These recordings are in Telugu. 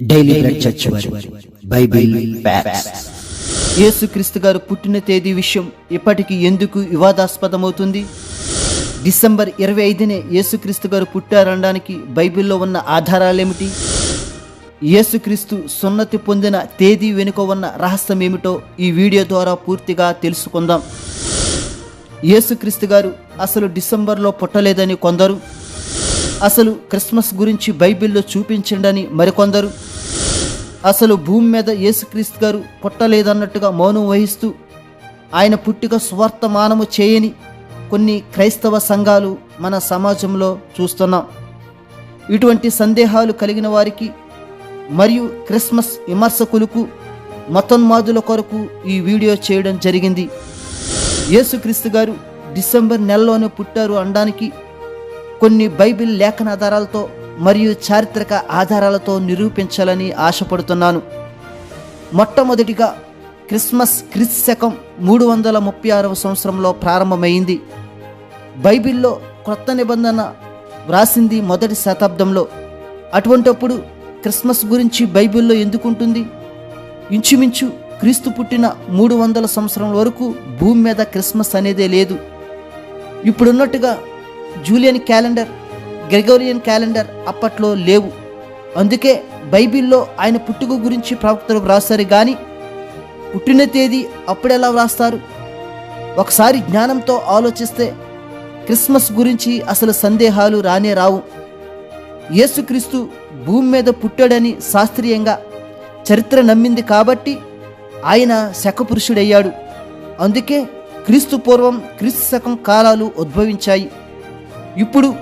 డైలీ బ్లడ్ చర్చ్ బైబిల్ యేసుక్రీస్తు గారు పుట్టిన తేదీ విషయం ఇప్పటికీ ఎందుకు వివాదాస్పదమవుతుంది? డిసెంబర్ ఇరవై ఐదునే యేసుక్రీస్తు గారు పుట్టారనడానికి బైబిల్లో ఉన్న ఆధారాలేమిటి? యేసుక్రీస్తు సున్నతి పొందిన తేదీ వెనుక ఉన్న రహస్యం ఏమిటో ఈ వీడియో ద్వారా పూర్తిగా తెలుసుకుందాం. యేసుక్రీస్తు గారు అసలు డిసెంబర్లో పుట్టలేదని కొందరు అసలు క్రిస్మస్ గురించి బైబిల్లో చూపించండని మరికొందరు. అసలు భూమి మీద యేసుక్రీస్తు గారు పుట్టలేదన్నట్టుగా మౌనం వహిస్తూ ఆయన పుట్టిక స్వార్థమానము చేయని కొన్ని క్రైస్తవ సంఘాలు మన సమాజంలో చూస్తున్నాం. ఇటువంటి సందేహాలు కలిగిన వారికి మరియు క్రిస్మస్ విమర్శకులకు మతోన్మాదుల కొరకు ఈ వీడియో చేయడం జరిగింది. యేసుక్రీస్తు గారు డిసెంబర్ నెలలోనే పుట్టారు అనడానికి కొన్ని బైబిల్ లేఖనాధారాలతో మరియు చారిత్రక ఆధారాలతో నిరూపించాలని ఆశపడుతున్నాను. మొట్టమొదటిగా క్రిస్మస్ క్రిస్ శకం మూడు వందల ముప్పై ఆరవ సంవత్సరంలో ప్రారంభమైంది. బైబిల్లో క్రొత్త నిబంధన వ్రాసింది మొదటి శతాబ్దంలో. అటువంటప్పుడు క్రిస్మస్ గురించి బైబిల్లో ఎందుకుంటుంది? ఇంచుమించు క్రీస్తు పుట్టిన మూడు వందల సంవత్సరం వరకు భూమి మీద క్రిస్మస్ అనేదే లేదు. ఇప్పుడున్నట్టుగా జూలియన్ క్యాలెండర్ గ్రెగోరియన్ క్యాలెండర్ అప్పట్లో లేవు. అందుకే బైబిల్లో ఆయన పుట్టుక గురించి ప్రవక్తలు వ్రాస్తారు కానీ పుట్టిన తేదీ అప్పుడెలా వ్రాస్తారు? ఒకసారి జ్ఞానంతో ఆలోచిస్తే క్రిస్మస్ గురించి అసలు సందేహాలు రానే రావు. యేసుక్రీస్తు భూమి మీద పుట్టాడని శాస్త్రీయంగా చరిత్ర నమ్మింది కాబట్టి ఆయన శకపురుషుడయ్యాడు. అందుకే క్రీస్తు పూర్వం క్రీస్తు శకం కాలాలు ఉద్భవించాయి. ఇప్పుడు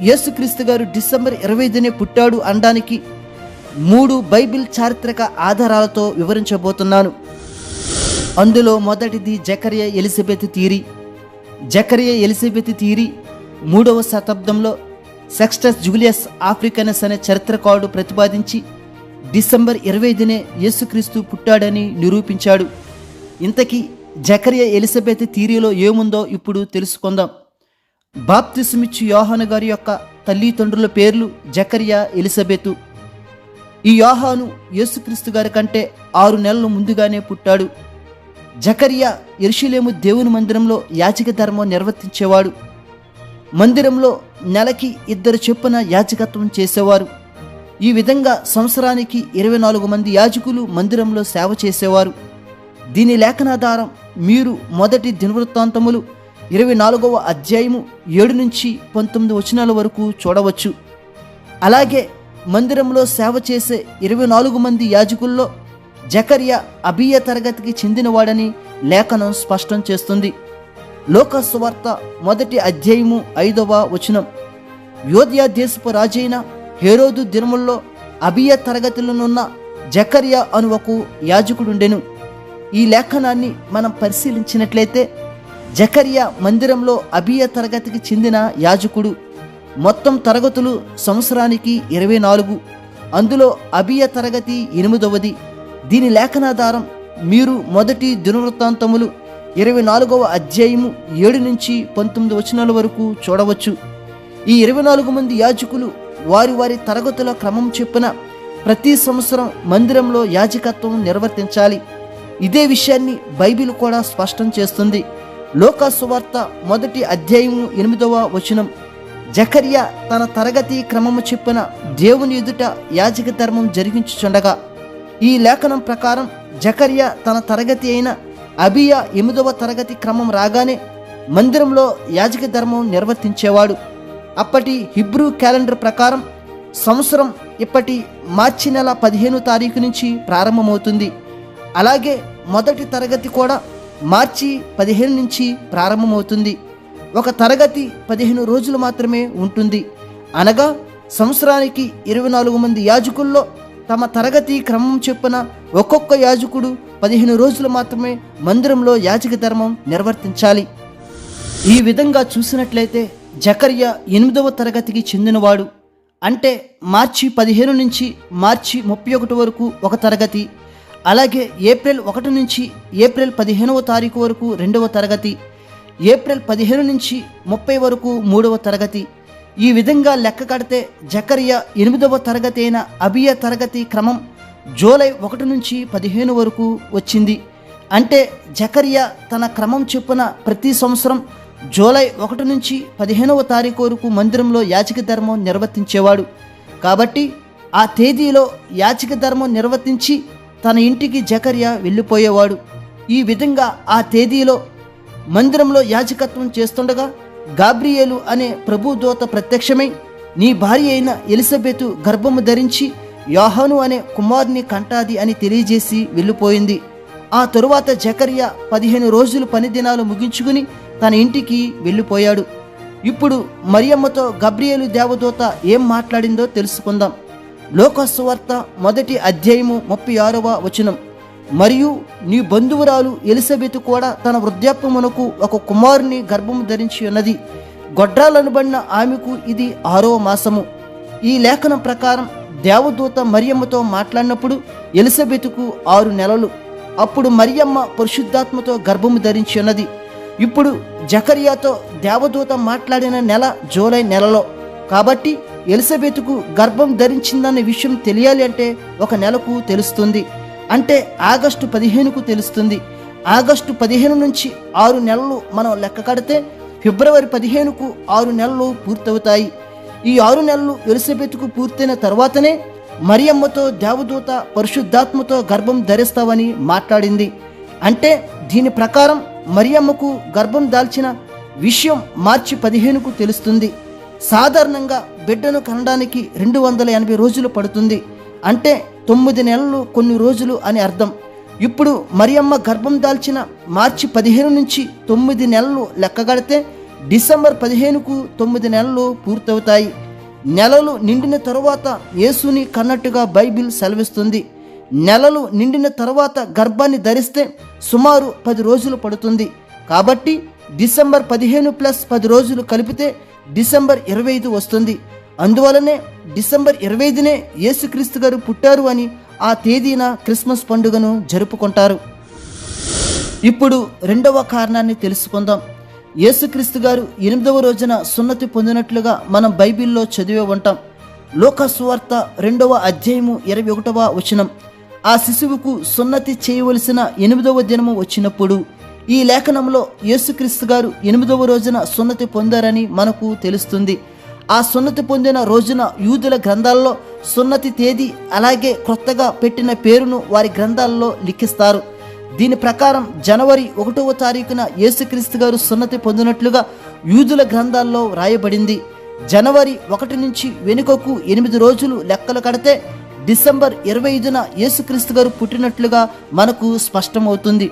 యేసుక్రీస్తు గారు డిసెంబర్ ఇరవై ఐదునే పుట్టాడు అనడానికి మూడు బైబిల్ చారిత్రక ఆధారాలతో వివరించబోతున్నాను. అందులో మొదటిది Zachariah Elizabeth theory Zachariah Elizabeth theory మూడవ శతాబ్దంలో సెక్స్టస్ జూలియస్ ఆఫ్రికనస్ అనే చరిత్రకారుడు ప్రతిపాదించి డిసెంబర్ ఇరవై ఐదునే యేసుక్రీస్తు పుట్టాడని నిరూపించాడు. ఇంతకీ జకరియా ఎలిజబెత్ థీరీలో ఏముందో ఇప్పుడు తెలుసుకుందాం. బాప్తిసమిచ్చు యోహాను గారి యొక్క తల్లిదండ్రుల పేర్లు జకరియా ఎలిజబెతు. ఈ యోహాను యేసుక్రీస్తు గారి కంటే ఆరు నెలలు ముందుగానే పుట్టాడు. జకరియా ఎరుషులేము దేవుని మందిరంలో యాజక ధర్మం నిర్వర్తించేవాడు. మందిరంలో నెలకి ఇద్దరు చొప్పున యాజకత్వం చేసేవారు. ఈ విధంగా సంవత్సరానికి ఇరవై నాలుగు మంది యాజకులు మందిరంలో సేవ చేసేవారు. దీని లేఖనాధారం మీరు మొదటి దినవృత్తాంతములు ఇరవై నాలుగవ అధ్యాయము ఏడు నుంచి పంతొమ్మిది వచనాల వరకు చూడవచ్చు. అలాగే మందిరంలో సేవ చేసే ఇరవై నాలుగు మంది యాజకుల్లో జకర్య అబియ తరగతికి చెందినవాడని లేఖనం స్పష్టం చేస్తుంది. లోకస్వార్త మొదటి అధ్యాయము ఐదవ వచనం. యోధ్యా దేశపు రాజైన హేరోదు దినముల్లో అబియ తరగతిలోనున్న జకర్య అను ఒక యాజకుడుండెను. ఈ లేఖనాన్ని మనం పరిశీలించినట్లయితే జకరియా మందిరంలో అభియ తరగతికి చెందిన యాజకుడు. మొత్తం తరగతులు సంవత్సరానికి ఇరవై నాలుగు. అందులో అభియ తరగతి ఎనిమిదవది. దీని లేఖనాధారం మీరు మొదటి దినవృత్తాంతములు ఇరవై నాలుగవ అధ్యాయము ఏడు నుంచి పంతొమ్మిది వచనాల వరకు చూడవచ్చు. ఈ ఇరవై నాలుగు మంది యాజకులు వారి వారి తరగతుల క్రమం చెప్పిన ప్రతి సంవత్సరం మందిరంలో యాజకత్వం నిర్వర్తించాలి. ఇదే విషయాన్ని బైబిల్ కూడా స్పష్టం చేస్తుంది. లోకసువార్త మొదటి అధ్యాయము ఎనిమిదవ వచనం. జకర్య తన తరగతి క్రమము చెప్పిన దేవుని ఎదుట యాజక ధర్మం జరిగించుచుండగా ఈ లేఖనం ప్రకారం జకర్య తన తరగతి అయిన అబియా ఎనిమిదవ తరగతి క్రమం రాగానే మందిరంలో యాజక ధర్మం నిర్వర్తించేవాడు. అప్పటి హిబ్రూ క్యాలెండర్ ప్రకారం సంవత్సరం ఇప్పటి మార్చి నెల పదిహేను తారీఖు నుంచి ప్రారంభమవుతుంది. అలాగే మొదటి తరగతి కూడా మార్చి పదిహేను నుంచి ప్రారంభమవుతుంది. ఒక తరగతి పదిహేను రోజులు మాత్రమే ఉంటుంది. అనగా సంవత్సరానికి ఇరవై నాలుగు మంది యాజకుల్లో తమ తరగతి క్రమం చెప్పిన ఒక్కొక్క యాజకుడు పదిహేను రోజులు మాత్రమే మందిరంలో యాజక ధర్మం నిర్వర్తించాలి. ఈ విధంగా చూసినట్లయితే జకర్య ఎనిమిదవ తరగతికి చెందినవాడు. అంటే మార్చి పదిహేను నుంచి మార్చి ముప్పై ఒకటి వరకు ఒక తరగతి అలాగే ఏప్రిల్ ఒకటి నుంచి ఏప్రిల్ పదిహేనవ తారీఖు వరకు రెండవ తరగతి ఏప్రిల్ పదిహేను నుంచి ముప్పై వరకు మూడవ తరగతి. ఈ విధంగా లెక్క కడితే జకరియా ఎనిమిదవ తరగతి అయిన అభియ తరగతి క్రమం జూలై ఒకటి నుంచి పదిహేను వరకు వచ్చింది. అంటే జకరియా తన క్రమం చొప్పున ప్రతి సంవత్సరం జూలై ఒకటి నుంచి పదిహేనవ తారీఖు వరకు మందిరంలో యాచక ధర్మం నిర్వర్తించేవాడు. కాబట్టి ఆ తేదీలో యాచక ధర్మం నిర్వర్తించి తన ఇంటికి జకర్య వెళ్ళిపోయేవాడు. ఈ విధంగా ఆ తేదీలో మందిరంలో యాజకత్వం చేస్తుండగా గాబ్రియేలు అనే ప్రభుదూత ప్రత్యక్షమై నీ భార్య అయిన ఎలిజబెతు గర్భము ధరించి యోహాను అనే కుమారుని కంటాది అని తెలియజేసి వెళ్ళిపోయింది. ఆ తరువాత జకర్య పదిహేను రోజులు పని దినాలు ముగించుకుని తన ఇంటికి వెళ్ళిపోయాడు. ఇప్పుడు మరియమ్మతో గబ్రియేలు దేవదూత ఏం మాట్లాడిందో తెలుసుకుందాం. లోకస్వార్త మొదటి అధ్యాయము ముప్పై ఆరవ వచనం. మరియు నీ బంధువురాలు ఎలిజబెత్ కూడా తన వృద్ధాప్యమునకు ఒక కుమారుని గర్భము ధరించి ఉన్నది. గొడ్రాలనుబడిన ఆమెకు ఇది ఆరవ మాసము. ఈ లేఖనం ప్రకారం దేవదూత మరియమ్మతో మాట్లాడినప్పుడు ఎలిజబెత్కు ఆరు నెలలు. అప్పుడు మరియమ్మ పరిశుద్ధాత్మతో గర్భము ధరించి ఉన్నది. ఇప్పుడు జకరియాతో దేవదూత మాట్లాడిన నెల జూలై నెలలో. కాబట్టి ఎలిజబెత్కు గర్భం ధరించిందన్న విషయం తెలియాలి అంటే ఒక నెలకు తెలుస్తుంది. అంటే ఆగస్టు పదిహేనుకు తెలుస్తుంది. ఆగస్టు పదిహేను నుంచి ఆరు నెలలు మనం లెక్క కడితే ఫిబ్రవరి పదిహేనుకు ఆరు నెలలు పూర్తవుతాయి. ఈ ఆరు నెలలు ఎలిజబెత్కు పూర్తయిన తర్వాతనే మరియమ్మతో దేవదూత పరిశుద్ధాత్మతో గర్భం ధరిస్తావని మాట్లాడింది. అంటే దీని ప్రకారం మరియమ్మకు గర్భం దాల్చిన విషయం మార్చి పదిహేనుకు తెలుస్తుంది. సాధారణంగా బిడ్డను కనడానికి రెండు వందల ఎనభై రోజులు పడుతుంది అంటే తొమ్మిది నెలలు కొన్ని రోజులు అని అర్థం. ఇప్పుడు మరియమ్మ గర్భం దాల్చిన మార్చి పదిహేను నుంచి తొమ్మిది నెలలు లెక్కగడితే డిసెంబర్ పదిహేనుకు తొమ్మిది నెలలు పూర్తవుతాయి. నెలలు నిండిన తరువాత యేసుని కన్నట్టుగా బైబిల్ సెలవిస్తుంది. నెలలు నిండిన తరువాత గర్భాన్ని ధరిస్తే సుమారు పది రోజులు పడుతుంది. కాబట్టి డిసెంబర్ పదిహేను ప్లస్ పది రోజులు కలిపితే డిసెంబర్ ఇరవై ఐదు వస్తుంది. అందువలనే డిసెంబర్ ఇరవై ఐదునే యేసుక్రీస్తు గారు పుట్టారు అని ఆ తేదీన క్రిస్మస్ పండుగను జరుపుకుంటారు. ఇప్పుడు రెండవ కారణాన్ని తెలుసుకుందాం. యేసుక్రీస్తు గారు ఎనిమిదవ రోజున సున్నతి పొందినట్లుగా మనం బైబిల్లో చదివే ఉంటాం. లోకస్వార్త రెండవ అధ్యాయము ఇరవై ఒకటవ వచనం. ఆ శిశువుకు సున్నతి చేయవలసిన ఎనిమిదవ దినము వచ్చినప్పుడు ఈ లేఖనంలో యేసుక్రీస్తు గారు ఎనిమిదవ రోజున సున్నతి పొందారని మనకు తెలుస్తుంది. ఆ సున్నతి పొందిన రోజున యూదుల గ్రంథాల్లో సున్నతి తేదీ అలాగే క్రొత్తగా పెట్టిన పేరును వారి గ్రంథాల్లో లిఖిస్తారు. దీని ప్రకారం జనవరి ఒకటవ తారీఖున యేసుక్రీస్తు గారు సున్నతి పొందినట్లుగా యూదుల గ్రంథాల్లో రాయబడింది. జనవరి ఒకటి నుంచి వెనుకకు ఎనిమిది రోజులు లెక్కలు కడితే డిసెంబర్ ఇరవై ఐదున యేసుక్రీస్తు గారు పుట్టినట్లుగా మనకు స్పష్టమవుతుంది.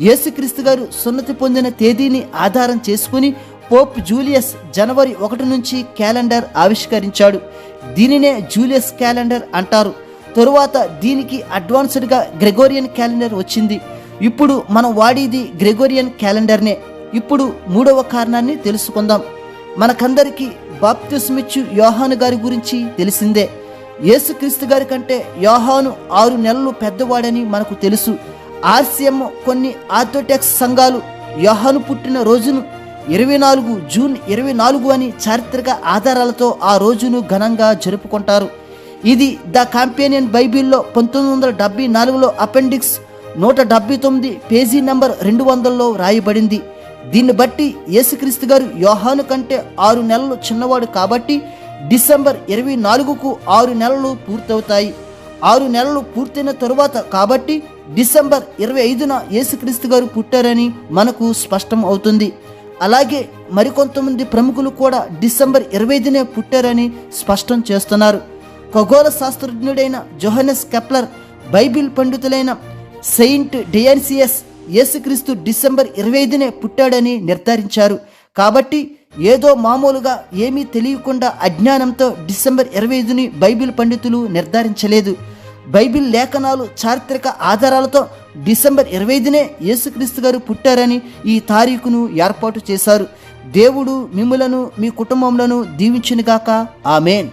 యేసుక్రీస్తు గారు సున్నతి పొందిన తేదీని ఆధారం చేసుకుని పోప్ జూలియస్ జనవరి ఒకటి నుంచి క్యాలెండర్ ఆవిష్కరించాడు. దీనినే జూలియస్ క్యాలెండర్ అంటారు. తరువాత దీనికి అడ్వాన్స్డ్గా గ్రెగోరియన్ క్యాలెండర్ వచ్చింది. ఇప్పుడు మనం వాడేది గ్రెగోరియన్ క్యాలెండర్నే. ఇప్పుడు మూడవ కారణాన్ని తెలుసుకుందాం. మనకందరికీ బాప్తిస్మిచ్చు యోహాను గారి గురించి తెలిసిందే. యేసుక్రీస్తు గారి కంటే యోహాను ఆరు నెలలు పెద్దవాడని మనకు తెలుసు. ఆర్సిఎం కొన్ని ఆర్థోటెక్స్ సంఘాలు యోహాను పుట్టిన రోజును ఇరవై నాలుగు జూన్ ఇరవై నాలుగు అని చారిత్రక ఆధారాలతో ఆ రోజును ఘనంగా జరుపుకుంటారు. ఇది ద కాంపేనియన్ బైబిల్లో పంతొమ్మిది వందల డెబ్బై నాలుగులో అపెండిక్స్ నూట డెబ్బై తొమ్మిది పేజీ నెంబర్ రెండు వందల్లో రాయబడింది. దీన్ని బట్టి యేసుక్రీస్తు గారు యోహాను కంటే ఆరు నెలలు చిన్నవాడు కాబట్టి డిసెంబర్ ఇరవై నాలుగుకు ఆరు నెలలు పూర్తవుతాయి. ఆరు నెలలు పూర్తయిన తరువాత కాబట్టి డిసెంబర్ ఇరవై ఐదున యేసుక్రీస్తు గారు పుట్టారని మనకు స్పష్టం అవుతుంది. అలాగే మరికొంతమంది ప్రముఖులు కూడా డిసెంబర్ ఇరవై ఐదునే పుట్టారని స్పష్టం చేస్తున్నారు. ఖగోళ శాస్త్రజ్ఞుడైన జోహనెస్ కెప్లర్ బైబిల్ పండితులైన సెయింట్ డియాన్సియస్ యేసుక్రీస్తు డిసెంబర్ ఇరవై ఐదునే పుట్టాడని నిర్ధారించారు. కాబట్టి ఏదో మామూలుగా ఏమీ తెలియకుండా అజ్ఞానంతో డిసెంబర్ ఇరవై ఐదుని బైబిల్ పండితులు నిర్ధారించలేదు. బైబిల్ లేఖనాలు చారిత్రక ఆధారాలతో డిసెంబర్ ఇరవై ఐదునే యేసుక్రీస్తు గారు పుట్టారని ఈ తారీఖును ఏర్పాటు చేశారు. దేవుడు మిమ్ములను మీ కుటుంబంలో దీవించునుగాక. ఆమెన్.